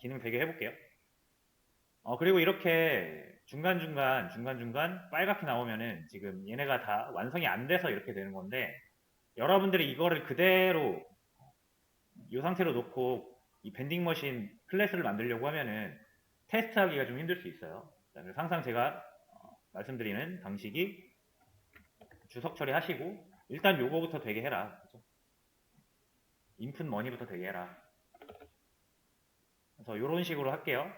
기능 되게 해볼게요. 어, 그리고 이렇게 중간중간, 중간중간 빨갛게 나오면은 지금 얘네가 다 완성이 안 돼서 이렇게 되는 건데, 여러분들이 이거를 그대로 이 상태로 놓고 이 밴딩 머신 클래스를 만들려고 하면은 테스트하기가 좀 힘들 수 있어요. 항상 제가 어, 말씀드리는 방식이 주석 처리하시고 일단 요거부터 되게 해라. 인풋 머니부터 되게 해라. 그래서 이런 식으로 할게요.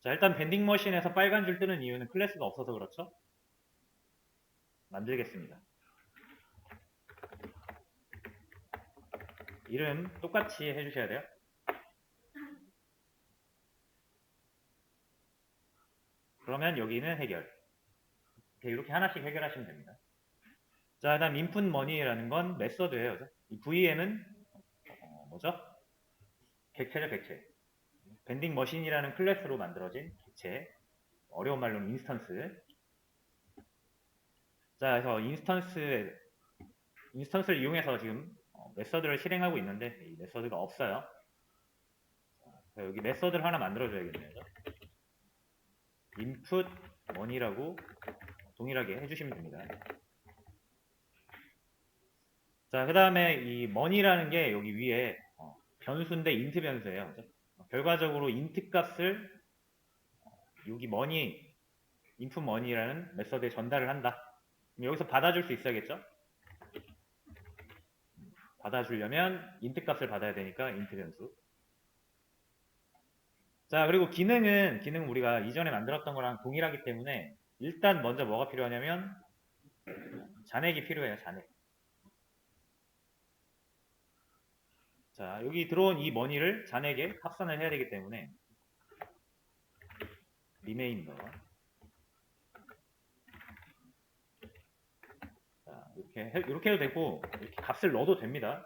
자, 일단 밴딩 머신에서 빨간 줄 뜨는 이유는 클래스가 없어서 그렇죠? 만들겠습니다. 이름 똑같이 해주셔야 돼요. 그러면 여기는 해결. 이렇게, 하나씩 해결하시면 됩니다. 자, 다음 input money라는 건 메서드예요. 이 VM은 어, 뭐죠? 객체죠, 객체. 밴딩 머신이라는 클래스로 만들어진 객체. 어려운 말로는 인스턴스. 자, 그래서 인스턴스 인스턴스를 이용해서 지금 어, 메서드를 실행하고 있는데 이 메서드가 없어요. 자, 여기 메서드를 하나 만들어줘야겠네요. input money라고 동일하게 해주시면 됩니다. 자, 그 다음에 이 money라는 게 여기 위에 어, 변수인데 int 변수예요. 결과적으로 int 값을 어, 여기 money, input money라는 메서드에 전달을 한다. 그럼 여기서 받아줄 수 있어야겠죠? 받아주려면 int 값을 받아야 되니까 int 변수. 자, 그리고 기능은, 기능은 우리가 이전에 만들었던 거랑 동일하기 때문에 일단 먼저 뭐가 필요하냐면 잔액이 필요해요, 잔액. 자, 여기 들어온 이 머니를 잔액에 합산을 해야 되기 때문에 리메인더 자, 이렇게, 해- 이렇게 해도 되고 이렇게 값을 넣어도 됩니다.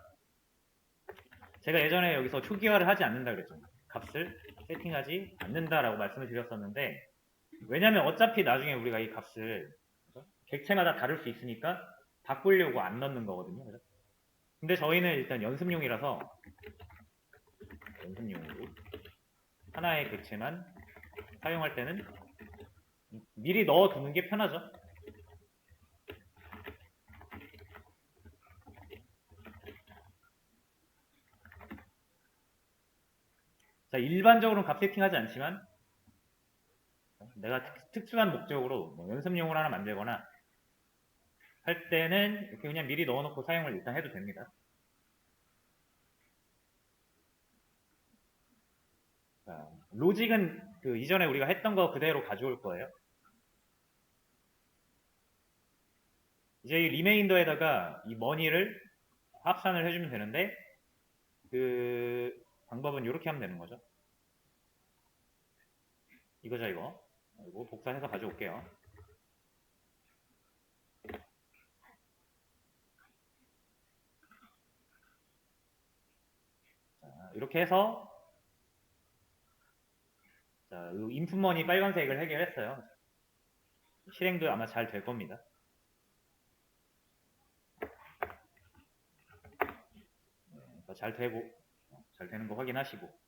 제가 예전에 여기서 초기화를 하지 않는다 그랬죠. 값을 세팅하지 않는다라고 말씀을 드렸었는데 왜냐면 어차피 나중에 우리가 이 값을? 객체마다 다를 수 있으니까 바꾸려고 안 넣는 거거든요. 근데 저희는 일단 연습용이라서 연습용으로 하나의 객체만 사용할 때는 미리 넣어두는 게 편하죠. 자, 일반적으로는 값 세팅하지 않지만 내가 특, 수한 목적으로 뭐 연습용으로 하나 만들거나 할 때는 이렇게 그냥 미리 넣어놓고 사용을 일단 해도 됩니다. 자, 로직은 그 이전에 우리가 했던 거 그대로 가져올 거예요. 이제 이 리메인더에다가 이 머니를 합산을 해주면 되는데 그 방법은 이렇게 하면 되는 거죠. 이거죠, 이거. 이거 복사해서 가져올게요. 자, 이렇게 해서 자, 이 인풋머니 빨간색을 해결했어요. 실행도 아마 잘 될 겁니다. 네, 잘 되고 어, 잘 되는 거 확인하시고